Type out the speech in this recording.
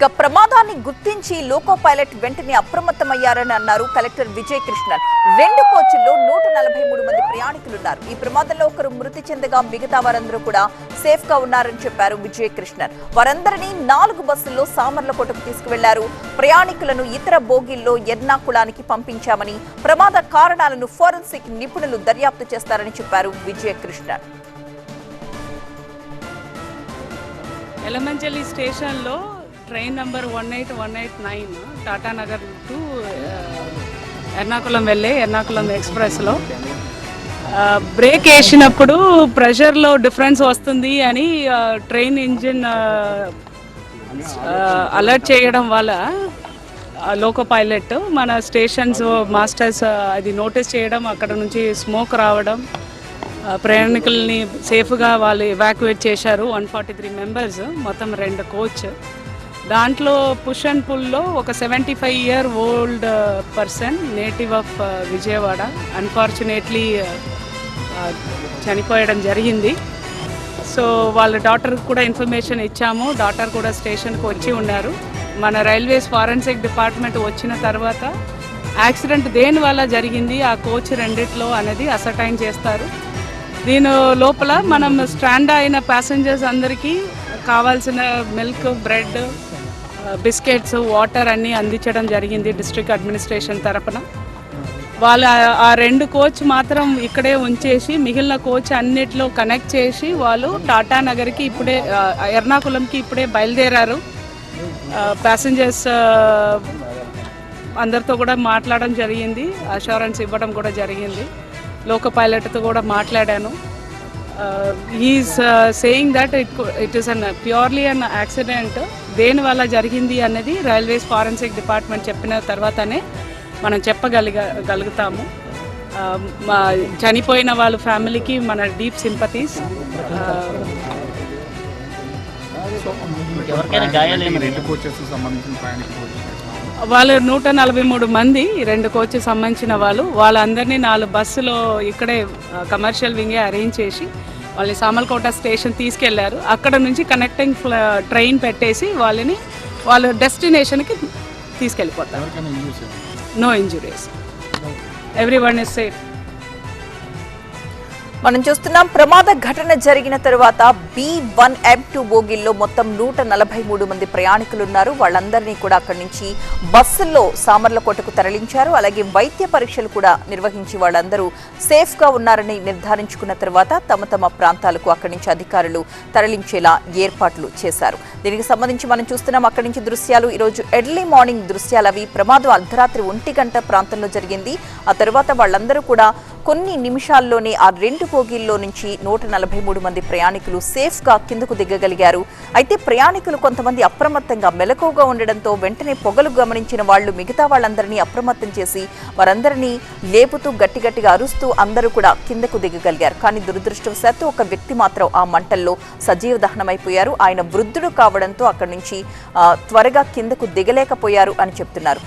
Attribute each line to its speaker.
Speaker 1: ఇక ప్రమాదాన్ని గుర్తించి లోకో పైలట్ వెంటనే అప్రమత్తమయ్యారని అన్నారు కలెక్టర్ విజయ్ కృష్ణన్ రెండు కోచ్ల్లో నూట నలభై మూడు మంది ప్రయాణికులున్నారు. ఈ ప్రమాదంలో ఒకరు మృతి చెందగా మిగతా వారందరూ కూడా సేఫ్గా ఉన్నారని చెప్పారు విజయ్ కృష్ణన్ వారందరినీ నాలుగు బస్సుల్లో సామర్లకోటకు తీసుకువెళ్ళారు. ప్రయాణికులను ఇతర బోగీల్లో ఎర్నాకుళానికి పంపించామని ప్రమాద కారణాలను ఫోరెన్సిక్ నిపుణులు దర్యాప్తు చేస్తారని చెప్పారు విజయ్ కృష్ణన్
Speaker 2: ఎలమంచలి స్టేషన్లో train number one eight one eight nine Tatanagar to Ernakulam వెళ్ళే ఎర్నాకుళం ఎక్స్ప్రెస్లో. బ్రేక్ వేసినప్పుడు ప్రెషర్లో డిఫరెన్స్ వస్తుంది అని ట్రైన్ ఇంజిన్ అలర్ట్ చేయడం వల్ల లోకో పైలట్ మన స్టేషన్స్ మాస్టర్స్ అది నోటీస్ చేయడం అక్కడ నుంచి స్మోక్ రావడం ప్రయాణికుల్ని సేఫ్గా వాళ్ళు ఎవాక్యుయేట్ చేశారు. వన్ ఫార్టీ త్రీ మెంబర్స్ మొత్తం రెండు కోచ్. దాంట్లో పుష్ అండ్ పుల్లో ఒక seventy five year old uh, person native of uh, Vijayawada. Unfortunately uh, చనిపోయడం జరిగింది. సో వాళ్ళ డాక్టర్కి కూడా ఇన్ఫర్మేషన్ ఇచ్చాము. డాక్టర్ కూడా స్టేషన్కి వచ్చి ఉన్నారు. మన రైల్వేస్ ఫారెన్సిక్ డిపార్ట్మెంట్ వచ్చిన తర్వాత యాక్సిడెంట్ దేని వల్ల జరిగింది ఆ కోచ్ రెండిట్లో అనేది అసటైన్ చేస్తారు. దీని లోపల మనం స్టాండ్ అయిన ప్యాసింజర్స్ అందరికీ కావాల్సిన మిల్క్ బ్రెడ్ బిస్కెట్స్ వాటర్ అన్నీ అందించడం జరిగింది డిస్ట్రిక్ట్ అడ్మినిస్ట్రేషన్ తరపున. వాళ్ళ ఆ రెండు కోచ్ మాత్రం ఇక్కడే ఉంచేసి మిగిలిన కోచ్ అన్నిట్లో కనెక్ట్ చేసి వాళ్ళు టాటా నగర్కి ఇప్పుడే ఎర్నాకుళంకి ఇప్పుడే బయలుదేరారు. ప్యాసింజర్స్ అందరితో కూడా మాట్లాడడం జరిగింది. అష్యూరెన్స్ ఇవ్వడం కూడా జరిగింది. లోక పైలట్తో కూడా మాట్లాడాను. Is saying that it it is an purely an accident దేని వల్ల జరిగింది అన్నది రైల్వేస్ ఫారెన్సిక్ డిపార్ట్మెంట్ చెప్పిన తర్వాతనే మనం చెప్పగలిగ గలుగుతాము. ఆ, మా చనిపోయిన వాళ్ళ ఫ్యామిలీకి మన డీప్ సింపతీస్
Speaker 3: ఎవరికైనా
Speaker 2: వాళ్ళు నూట నలభై మూడు మంది రెండు కోచ్ సంబంధించిన వాళ్ళు. వాళ్ళందరినీ నాలుగు బస్సులో ఇక్కడే కమర్షియల్ వింగే అరేంజ్ చేసి వాళ్ళని సామల్కోట స్టేషన్ తీసుకెళ్ళారు. అక్కడ నుంచి కనెక్టింగ్ ట్రైన్ పెట్టేసి వాళ్ళని వాళ్ళ డెస్టినేషన్కి తీసుకెళ్ళిపోతారు. No injuries everyone is safe
Speaker 1: మనం చూస్తున్నాం ప్రమాద ఘటన జరిగిన తర్వాత బి వన్ ఎం టూ బోగిల్లో మొత్తం నూట నలభై మూడు మంది ప్రయాణికులు ఉన్నారు వాళ్ళందరినీ కూడా అక్కడి నుంచి బస్సుల్లో సామర్లకోటకు తరలించారు. అలాగే వైద్య పరీక్షలు కూడా నిర్వహించి వాళ్ళందరూ సేఫ్గా ఉన్నారని నిర్ధారించుకున్న తర్వాత తమ తమ ప్రాంతాలకు అక్కడి నుంచి అధికారులు తరలించేలా ఏర్పాట్లు చేశారు. దీనికి సంబంధించి మనం చూస్తున్నాం అక్కడి నుంచి దృశ్యాలు. ఈరోజు ఎర్లీ మార్నింగ్ దృశ్యాలు అవి. ప్రమాదం అర్ధరాత్రి ఒంటి గంట ప్రాంతంలో జరిగింది. ఆ తర్వాత వాళ్ళందరూ కూడా కొన్ని నిమిషాల్లోనే ఆ రెండు బోగీల్లో నుంచి నూట నలభై మూడు మంది ప్రయాణికులు సేఫ్గా కిందకు దిగగలిగారు. అయితే ప్రయాణికులు కొంతమంది అప్రమత్తంగా మెలకువగా ఉండడంతో వెంటనే పొగలు గమనించిన వాళ్ళు మిగతా వాళ్ళందరినీ అప్రమత్తం చేసి వారందరినీ లేపుతూ గట్టి గట్టిగా అరుస్తూ అందరూ కూడా కిందకు దిగగలిగారు. కానీ దురదృష్టవశాత్తు ఒక వ్యక్తి మాత్రం ఆ మంటల్లో సజీవ దహనమైపోయారు. ఆయన వృద్ధుడు కావడంతో అక్కడి నుంచి త్వరగా కిందకు దిగలేకపోయారు అని చెప్తున్నారు.